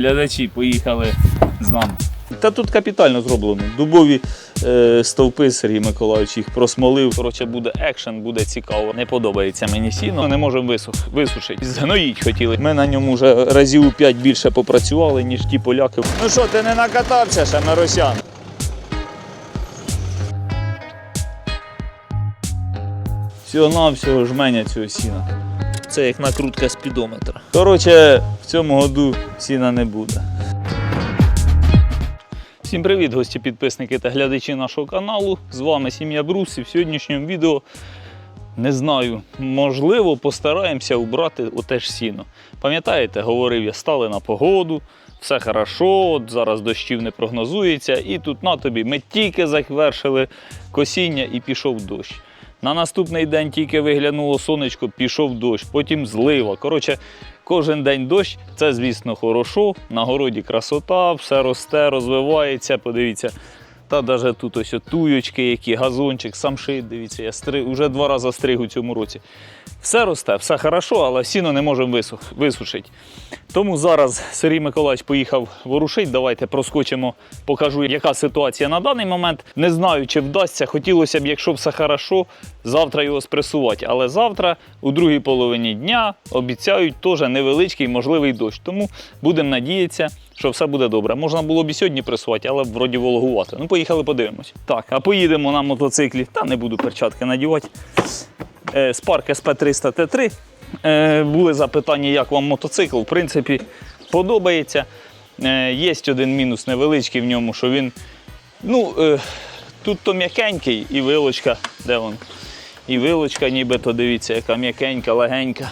Глядачі поїхали з нами. Та тут капітально зроблено. Дубові е, стовпи Сергій Миколаївич їх просмолив. Коротше, буде екшен, буде цікаво. Не подобається мені сіно. Не можемо висух, висушити. Згноїть хотіли. Ми на ньому вже разів у п'ять більше попрацювали, ніж ті поляки. Ну що, ти не накатався ще Миросян? Всього-навсього жменя цього сіна. Це як накрутка спідометра. Коротше, в цьому году сіна не буде. Всім привіт, гості, підписники та глядачі нашого каналу. З вами сім'я Брус і в сьогоднішньому відео не знаю, можливо, постараємося убрати оте ж сіно. Пам'ятаєте, говорив я, стали на погоду, все хорошо, от зараз дощів не прогнозується, і тут на тобі ми тільки завершили косіння і пішов дощ. На наступний день тільки виглянуло сонечко, пішов дощ, потім злива. Коротше, кожен день дощ це, звісно, хорошо. На городі красота, все росте, розвивається. Подивіться. Та навіть тут ось туючки, які, газончик, самшит, дивіться, я стри... вже два рази стриг у цьому році. Все росте, все хорошо, але сіно не можемо висушити. Тому зараз Сергій Миколаївич поїхав ворушить. Давайте проскочимо, покажу, яка ситуація на даний момент. Не знаю, чи вдасться. Хотілося б, якщо все хорошо, завтра його спресувати. Але завтра, у другій половині дня, обіцяють теж невеличкий можливий дощ. Тому будемо надіятися, що все буде добре. Можна було б і сьогодні пресувати, але вроді вологувати. Ну, поїхали, подивимось. Так, а поїдемо на мотоциклі. Та не буду перчатки надівати. Е, Spark SP300 T3. Е, Були запитання, як вам мотоцикл. В принципі, подобається. Е, Є один мінус невеличкий в ньому, що він. Ну, е, тут то м'якенький і вилочка. Де він? І вилочка, нібито дивіться, яка м'якенька, легенька.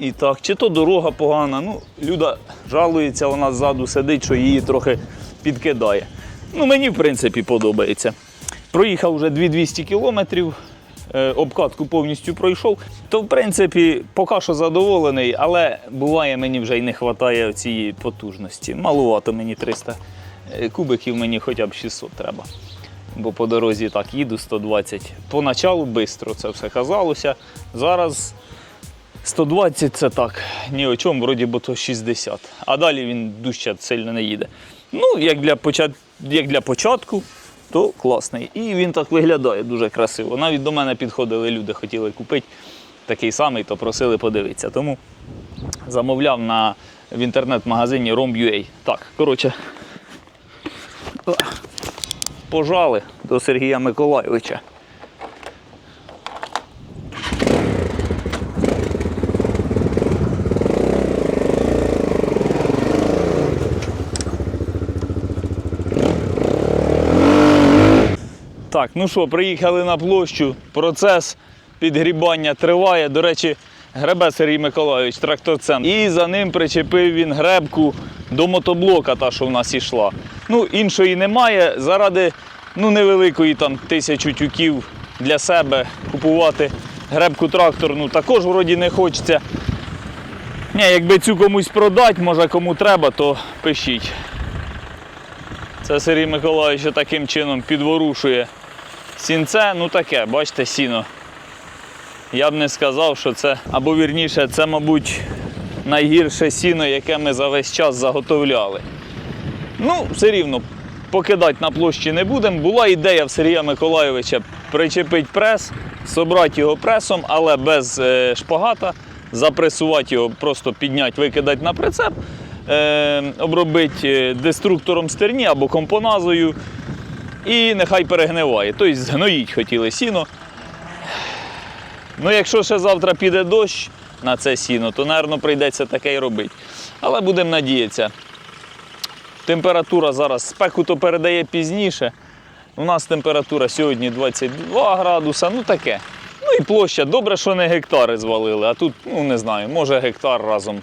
І так, чи то дорога погана. Ну, Люда жалується, вона ззаду сидить, що її трохи підкидає. Ну, мені, в принципі, подобається. Проїхав вже 2200 кілометрів, е, обкатку повністю пройшов. То, в принципі, поки що задоволений, але буває, мені вже й не вистачає цієї потужності. Малувато мені 300 е, кубиків, мені хоча б 600 треба. Бо по дорозі так їду 120. Поначалу швидко це все казалося. Зараз 120 це так, ні о чому, вроді бо то 60. А далі він дужче сильно не їде. Ну, як для, почат... як для початку, то класний. І він так виглядає дуже красиво. Навіть до мене підходили люди, хотіли купити такий самий, то просили подивитися. Тому замовляв на, в інтернет-магазині Rom.ua. Так, коротше, пожали до Сергія Миколайовича. Так, ну що, приїхали на площу. Процес підгрібання триває. До речі, гребе Сергій Миколайович тракторцем. І за ним причепив він гребку до мотоблока, та, що в нас ішла. Ну, іншої немає. Заради ну, невеликої там тисячу тюків для себе купувати гребку тракторну також вроді не хочеться. Ні, якби цю комусь продати, може кому треба, то пишіть. Це Сергій Миколаївич таким чином підворушує сінце, ну таке, бачите, сіно. Я б не сказав, що це, або вірніше, це, мабуть, найгірше сіно, яке ми за весь час заготовляли. Ну, все рівно, покидати на площі не будемо. Була ідея в Сергія Миколайовича причепити прес, собрати його пресом, але без е, шпагата, запресувати його, просто підняти, викидати на прицеп, е, обробити е, деструктором стерні або компоназою. І нехай перегниває. Тобто згноїть хотіли сіно. Ну, якщо ще завтра піде дощ на це сіно, то, мабуть, прийдеться таке й робити. Але будемо надіятися. Температура зараз спеку то передає пізніше. У нас температура сьогодні 22 градуса, ну таке. Ну і площа. Добре, що не гектари звалили, а тут, ну не знаю, може гектар разом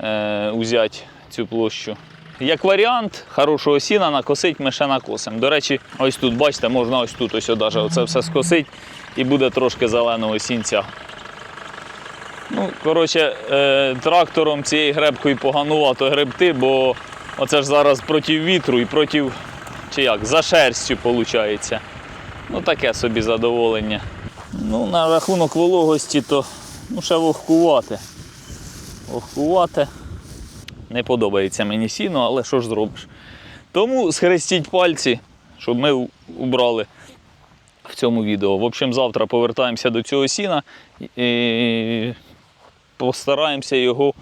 е, узяти цю площу. Як варіант хорошого сіна накосить ми ще накосимо. До речі, ось тут, бачите, можна ось тут ось даже оце все скосить і буде трошки зеленого сінця. Ну, коротше, е, трактором цією гребкою поганувато гребти, бо оце ж зараз проти вітру і проти, чи як, за шерстю виходить. Ну, таке собі задоволення. Ну, на рахунок вологості, то ну, ще вогкувати. Вогкувати. Не подобається мені сіно, але що ж зробиш. Тому схрестіть пальці, щоб ми убрали в цьому відео. В общем, завтра повертаємося до цього сіна і постараємося його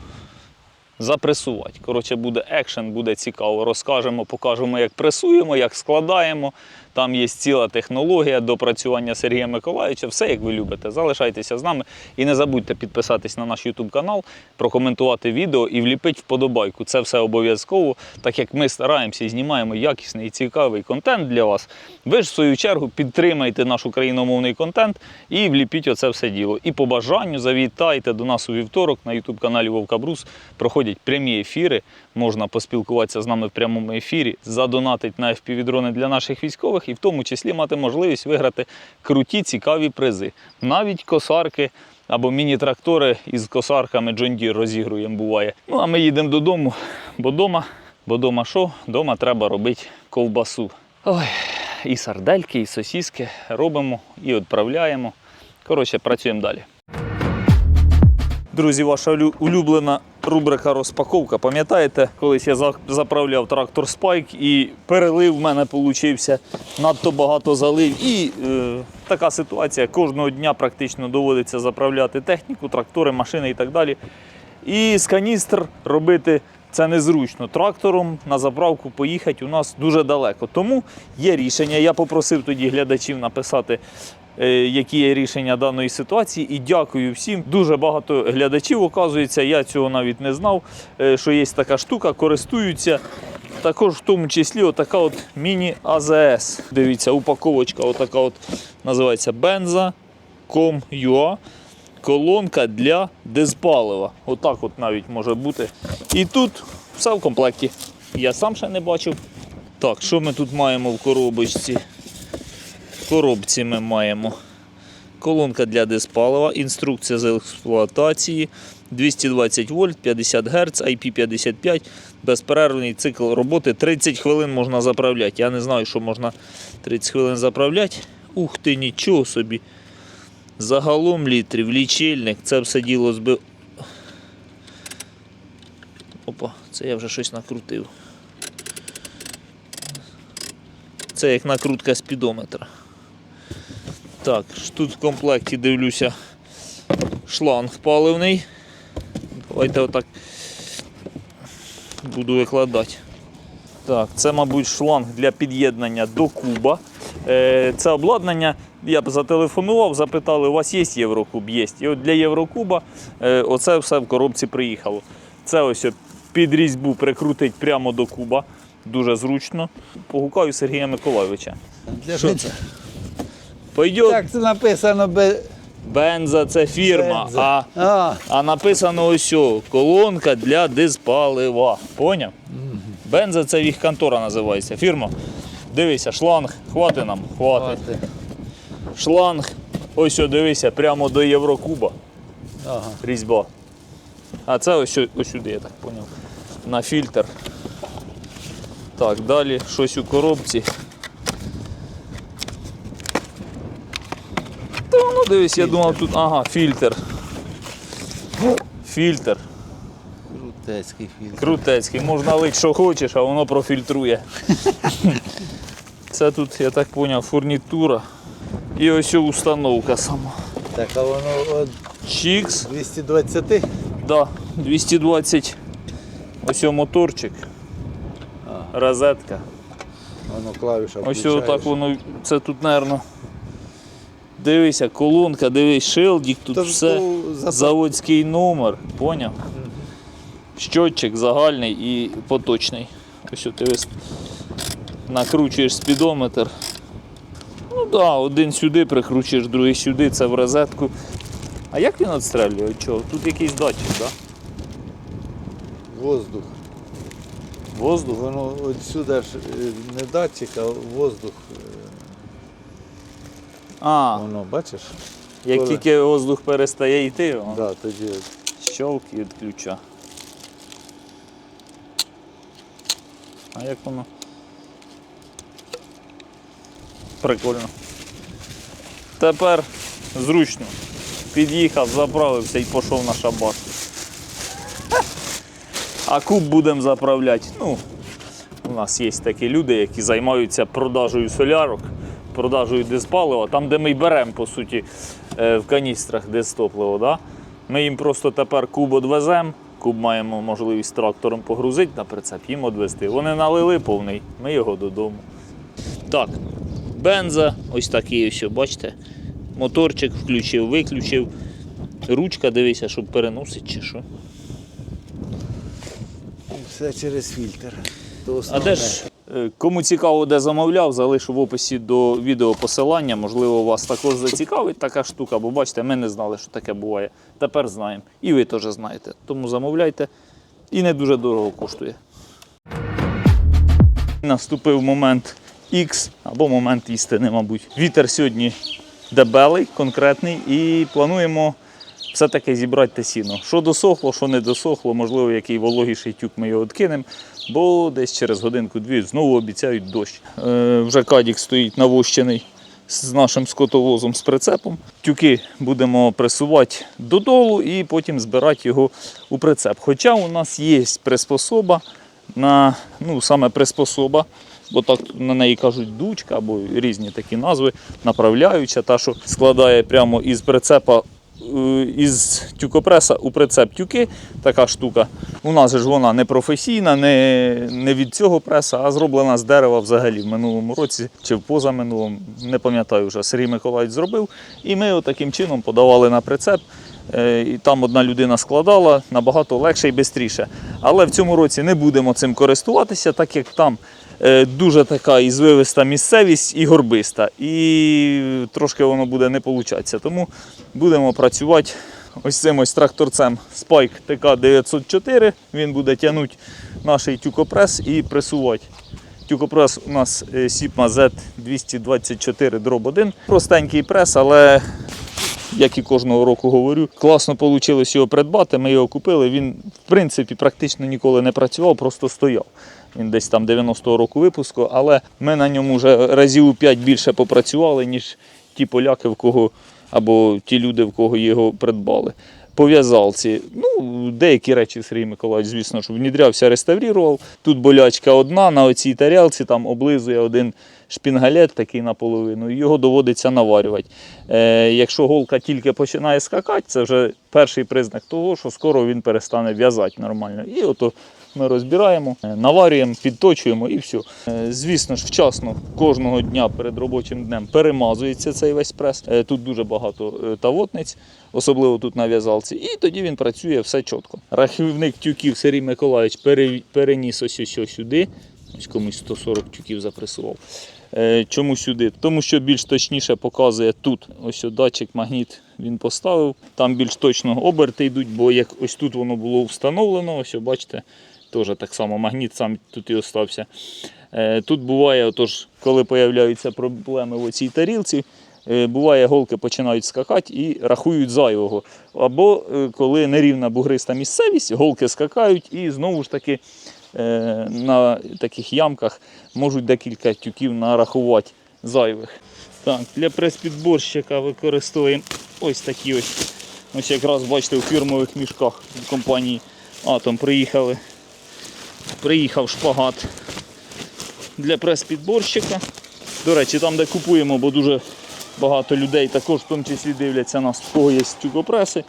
запресувати. Коротше, буде екшен, буде цікаво. Розкажемо, покажемо, як пресуємо, як складаємо. Там є ціла технологія допрацювання Сергія Миколаївича. Все як ви любите. Залишайтеся з нами. І не забудьте підписатись на наш YouTube канал, прокоментувати відео і вліпити вподобайку. Це все обов'язково, так як ми стараємося і знімаємо якісний і цікавий контент для вас. Ви ж в свою чергу підтримайте наш україномовний контент і вліпіть оце все діло. І по бажанню завітайте до нас у вівторок на YouTube каналі Вовка Брус. Проходять прямі ефіри. Можна поспілкуватися з нами в прямому ефірі, задонатити на FPV-дрони для наших військових і в тому числі мати можливість виграти круті, цікаві призи. Навіть косарки або міні-трактори із косарками John Deere розігруємо буває. Ну а ми їдемо додому, бо дома, бо дома що? Дома треба робити ковбасу. Ой, і сардельки, і сосіски робимо і відправляємо. Коротше, працюємо далі. Друзі, ваша улюблена рубрика розпаковка. Пам'ятаєте, колись я заправляв трактор Spike і перелив в мене получився, надто багато залив. І е, така ситуація кожного дня практично доводиться заправляти техніку, трактори, машини і так далі. І з каністр робити це незручно. Трактором на заправку поїхати у нас дуже далеко. Тому є рішення. Я попросив тоді глядачів написати, які є рішення даної ситуації. І дякую всім. Дуже багато глядачів, оказується, я цього навіть не знав, е, що є така штука, користуються. Також в тому числі отака от міні-АЗС. Дивіться, упаковочка отака от називається бенза. Com.ua колонка для диспалива. Отак от навіть може бути. І тут все в комплекті. Я сам ще не бачив. Так, що ми тут маємо в коробочці? Коробці ми маємо колонка для диспалива, інструкція з експлуатації, 220 вольт, 50 Гц, IP55, безперервний цикл роботи. 30 хвилин можна заправляти. Я не знаю, що можна 30 хвилин заправляти. Ух ти, нічого собі. Загалом літрів, лічильник, це все діло збив. Опа, це я вже щось накрутив. Це як накрутка спідометра. Так, тут в комплекті дивлюся шланг паливний. Давайте отак буду викладати. Так, це, мабуть, шланг для під'єднання до куба. Е, Це обладнання, я б зателефонував, запитали, у вас є Єврокуб? Є. І от для Єврокуба е, оце все в коробці приїхало. Це ось от під різьбу прикрутить прямо до куба. Дуже зручно. Погукаю Сергія Миколайовича. Для Що це? Пойдет. Так, це написано без. Бенза це фірма, Бенза. а, А, а написано ось колонка для диспалива. Поняв? Бенза це їх контора називається. Фірма. Дивися, шланг, хвати нам, хватить. хватить. Шланг. Ось о, дивися, прямо до Єврокуба. Ага. Різьба. А це ось, ось сюди, я так зрозумів. На фільтр. Так, далі щось у коробці. Та ну дивись, я думав тут, ага, фільтр. Фільтр. Крутецький фільм. Крутецький. Можна лить, що хочеш, а воно профільтрує. Це тут, я так зрозумів, фурнітура. І ось установка сама. Так, а воно от Чікс. 220. Да, 220. Ось моторчик. Розетка. Воно клавіша Ось отак воно. Це тут, мабуть. Дивися, колонка, дивись, шилдік, тут То ж все. запас. Заводський номер, поняв? Щотчик загальний і поточний. Ось от ти вис- накручуєш спідометр. Ну так, да, один сюди прикручуєш, другий сюди, це в розетку. А як він відстрелює? Чого? Тут якийсь датчик, так? Да? Воздух. Воздух. Воно от сюди ж е, не датчик, а воздух. е, А, Воно, бачиш? як коли- тільки воздух перестає йти, он Да, тоді щелк і від ключа. А як воно? Прикольно. Тепер зручно. Під'їхав, заправився і пішов на шабаш. А куб будемо заправляти. Ну, у нас є такі люди, які займаються продажею солярок, продажею диспалива, там, де ми й беремо, по суті, е, в каністрах дистопливо. Да? Ми їм просто тепер куб одвеземо, куб маємо можливість трактором погрузити на прицеп, їм одвезти. Вони налили повний, ми його додому. Так, бенза, ось такий ось, бачите. Моторчик включив, виключив. Ручка, дивися, щоб переносить чи що. Все через фільтр. То А де ж, кому цікаво, де замовляв, залишу в описі до відео посилання. Можливо, вас також зацікавить така штука, бо бачите, ми не знали, що таке буває. Тепер знаємо. І ви теж знаєте. Тому замовляйте. І не дуже дорого коштує. Наступив момент X або момент істини, мабуть. Вітер сьогодні дебелий, конкретний, і плануємо все-таки зібрати те сіно. Що досохло, що не досохло, можливо, який вологіший тюк ми його відкинемо, бо десь через годинку-дві знову обіцяють дощ. Е, вже кадік стоїть навощений з нашим скотовозом з прицепом. Тюки будемо пресувати додолу і потім збирати його у прицеп. Хоча у нас є приспособа на ну, саме приспособа, бо так на неї кажуть дучка або різні такі назви, направляюча, та, що складає прямо із прицепа. Е, Із тюкопреса у прицеп тюки, така штука. У нас ж вона не професійна, не, не від цього преса, а зроблена з дерева взагалі в минулому році чи в позаминулому, не пам'ятаю вже. Сергій Миколаївич зробив. І ми таким чином подавали на прицеп. Е, І там одна людина складала набагато легше і швидше. Але в цьому році не будемо цим користуватися, так як там дуже така і звивиста місцевість і горбиста. І трошки воно буде не получатися. Тому будемо працювати ось цим ось тракторцем Spike TK904. Він буде тягнути наш тюкопрес і пресувати. Тюкопрес у нас е, Sigma Z224 дроб 1. Простенький прес, але як і кожного року говорю, класно вийшло його придбати. Ми його купили. Він, в принципі, практично ніколи не працював, просто стояв. Він десь там 90-го року випуску, але ми на ньому вже разів у 5 більше попрацювали, ніж ті поляки, в кого або ті люди, в кого його придбали. По в'язалці. Ну, деякі речі Сергій Миколаївич, звісно, що внідрявся, реставрував. Тут болячка одна, на оцій тарілці там облизує один шпінгалет такий наполовину, і його доводиться наварювати. Е, якщо голка тільки починає скакати, це вже перший признак того, що скоро він перестане в'язати нормально. І ото ми розбираємо, е, наварюємо, підточуємо і все. Звісно ж, вчасно кожного дня перед робочим днем перемазується цей весь прес. Е, Тут дуже багато е, тавотниць, особливо тут на в'язалці. І тоді він працює все чітко. Рахівник тюків Сергій Миколаївич переніс ось ось сюди. Ось комусь 140 тюків запресував. Чому сюди? Тому що більш точніше показує тут. Ось датчик магніт він поставив. Там більш точно оберти йдуть, бо як ось тут воно було встановлено, ось бачите, теж так само магніт сам тут і остався. Е, Тут буває, отож, коли з'являються проблеми в цій тарілці, е, буває, голки починають скакати і рахують зайвого. Або е, коли нерівна бугриста місцевість, голки скакають і знову ж таки на таких ямках можуть декілька тюків нарахувати зайвих. Так, для прес-підборщика використовуємо ось такі ось. Ось якраз бачите у фірмових мішках компанії Атом приїхали. Приїхав шпагат для прес-підборщика. До речі, там, де купуємо, бо дуже багато людей також в тому числі дивляться нас, в кого є тюкопреси.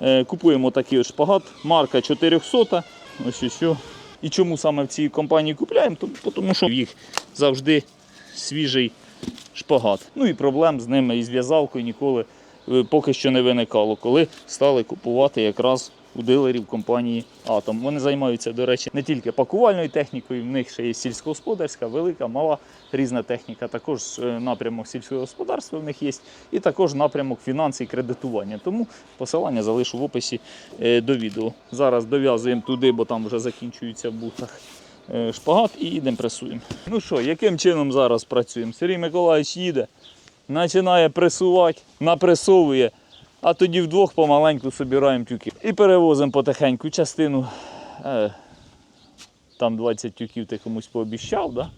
Е, Купуємо такий от шпагат, марка 400. Ось і. І чому саме в цій компанії купляємо? Тому що в їх завжди свіжий шпагат. Ну і проблем з ними і з в'язалкою ніколи е, поки що не виникало, коли стали купувати якраз у дилерів компанії Атом. Вони займаються, до речі, не тільки пакувальною технікою, в них ще є сільськогосподарська, велика, мала, різна техніка. Також е, напрямок сільського господарства в них є, і також напрямок фінанси і кредитування. Тому посилання залишу в описі е, до відео. Зараз дов'язуємо туди, бо там вже закінчується в бутах е, шпагат і йдемо пресуємо. Ну що, яким чином зараз працюємо? Сергій Миколаївич їде, починає пресувати, напресовує, а тоді вдвох помаленьку собираємо тюки. І перевозимо потихеньку частину. Е, там 20 тюків ти комусь пообіщав, да?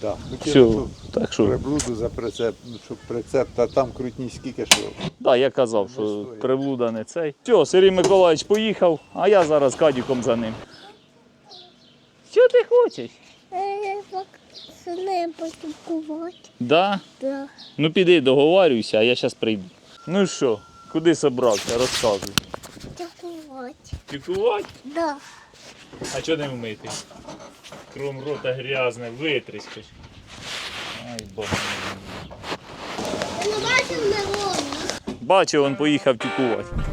Да. Все, так що, приблуду за прицеп, ну, щоб прицеп, та там крутні скільки, що да, я казав, що приблуда не цей. Все, Сергій Миколаївич поїхав, а я зараз кадіком за ним. ти хочеш? З ним потікувати. Да? Да. Ну піди договарюйся, а я зараз прийду. Ну що, куди собрався, розказуй. Тікувати. Пікувати? Да. А чого не вмити? Кром рота грязне, витрись хоч. Ай, бог. Бачив, він поїхав тікувати.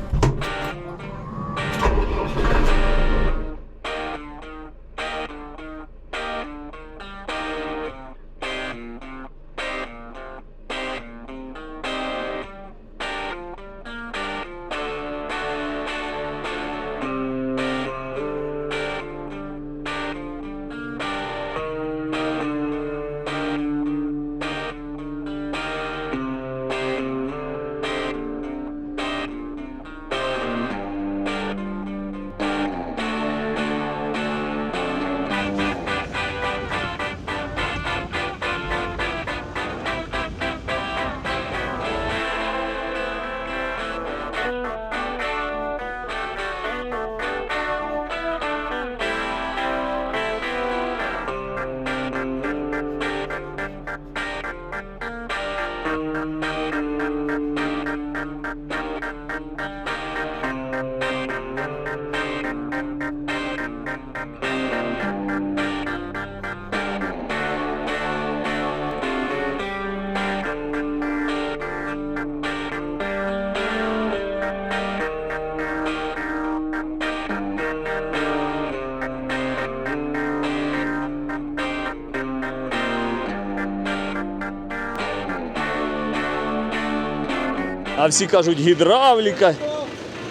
Всі кажуть гідравліка,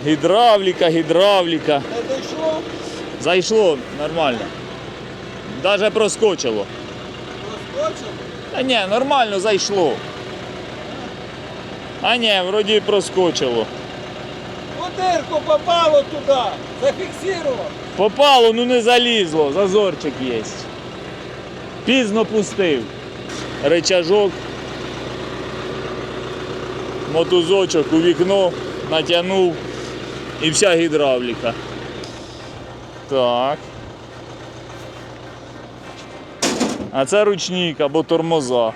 гідравліка, гідравліка. Зайшло нормально. Даже проскочило. Розкочив? Та ні, нормально зайшло. А ні, вроді проскочило. У дирку попало туди. Зафіксував. Попало, ну не залізло, зазорчик є. Пізно пустив. Речажок. Мотузочок у вікно натягнув і вся гідравліка. Так. А це ручник або тормоза.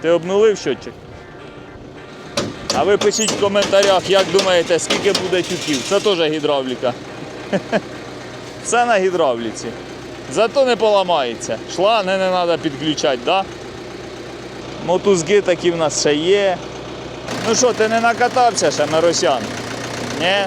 Ти обнулив щотчик? А ви пишіть в коментарях, як думаєте, скільки буде тюків. Це теж гідравліка. Все на гідравліці. Зато не поламається. Шланги не треба підключати, да? Мотузки такі в нас ще є. Ну що, ти не накатався ще Миросян? Ні?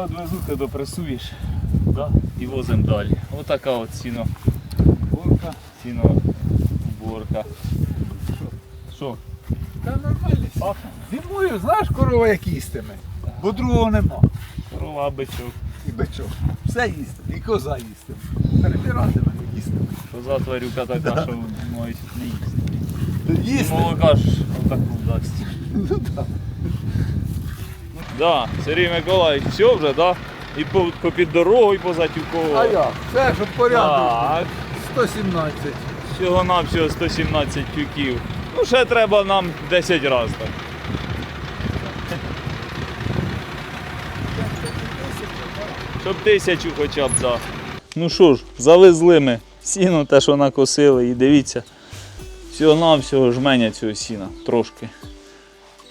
Я відвезу, ти допресуєш да? і возимо далі. Отака от сіно. Борка, сіно борка. Що? Та нормально. А, Зимою знаєш корова як їстиме, бо другого нема. корова бичок. І бичок. Все їстиме, і коза їстиме. Перебиратиме, їстиме. Що за тварюка така, що мають не їсти. І Їстиме. молока ж отаку дасть. Ну так. Да, Сергій Миколаївич, все вже, да? І по, по під дорогу, і позатюково. А як? Все, щоб порядок. Так, 117. всього навсього 117 тюків. Ну ще треба нам 10 разів так. Щоб тисячу хоча б да. Ну що ж, завезли ми сіно, те, що накосили, і дивіться, всього-навсього жменя цього сіна трошки.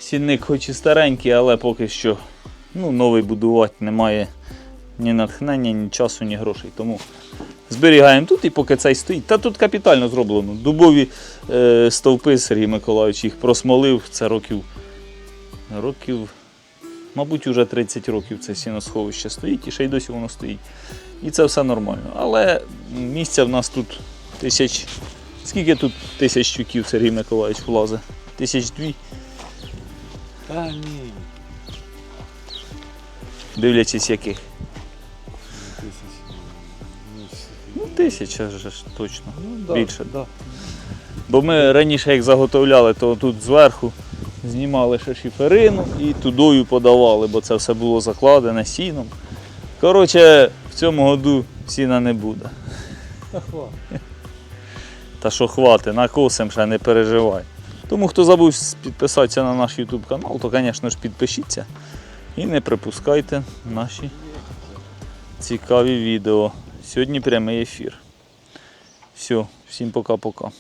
Сінник хоч і старенький, але поки що ну, новий будувати немає ні натхнення, ні часу, ні грошей. Тому зберігаємо тут і поки цей стоїть. Та тут капітально зроблено. Дубові е, стовпи Сергій Миколаївич їх просмолив. Це років, років, мабуть, уже 30 років це сіносховище стоїть і ще й досі воно стоїть. І це все нормально. Але місця в нас тут тисяч. Скільки тут тисяч тюків Сергій Миколаївич влазить? Тисяч дві, Та ні. дивлячись яких. Ну, тисяча ж ж точно. Ну, да, Більше. Да. Бо ми раніше як заготовляли, то тут зверху знімали ще шиферину і тудою подавали, бо це все було закладене сіном. Коротше, в цьому году сіна не буде. Та що хвати, накосим ще не переживай. Тому хто забув підписатися на наш YouTube канал, то, звісно ж, підпишіться і не припускайте наші цікаві відео. Сьогодні прямий ефір. Все, всім пока-пока.